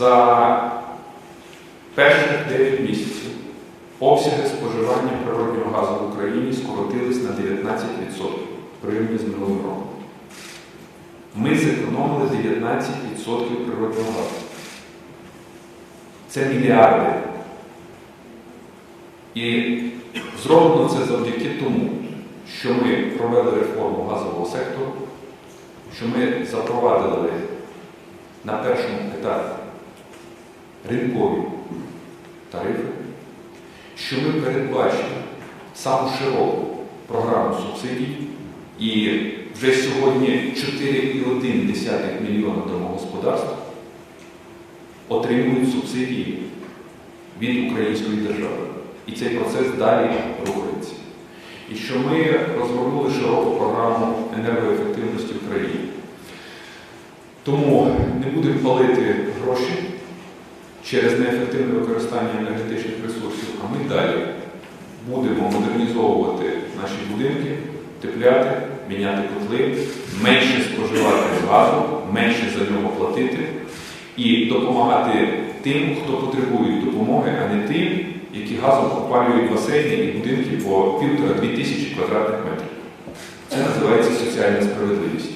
За перших 9 місяців обсяги споживання природнього газу в Україні скоротились на 19% порівняно з минулим роком. Ми зекономили 19% природнього газу. Це мільярди. І зроблено це завдяки тому, що ми провели реформу газового сектору, що ми запровадили на першому етапі ринкові тарифи, що ми передбачили саму широку програму субсидій, і вже сьогодні 4,1 мільйона домогосподарств отримують субсидії від української держави. І цей процес далі рухається. І що ми розгорнули широку програму енергоефективності в країні. Тому не будемо палити гроші через неефективне використання енергетичних ресурсів, а ми далі будемо модернізовувати наші будинки, тепляти, міняти котли, менше споживати газу, менше за нього платити і допомагати тим, хто потребує допомоги, а не тим, які газом опалюють басейни і будинки по півтора-дві тисячі квадратних метрів. Це називається соціальна справедливість.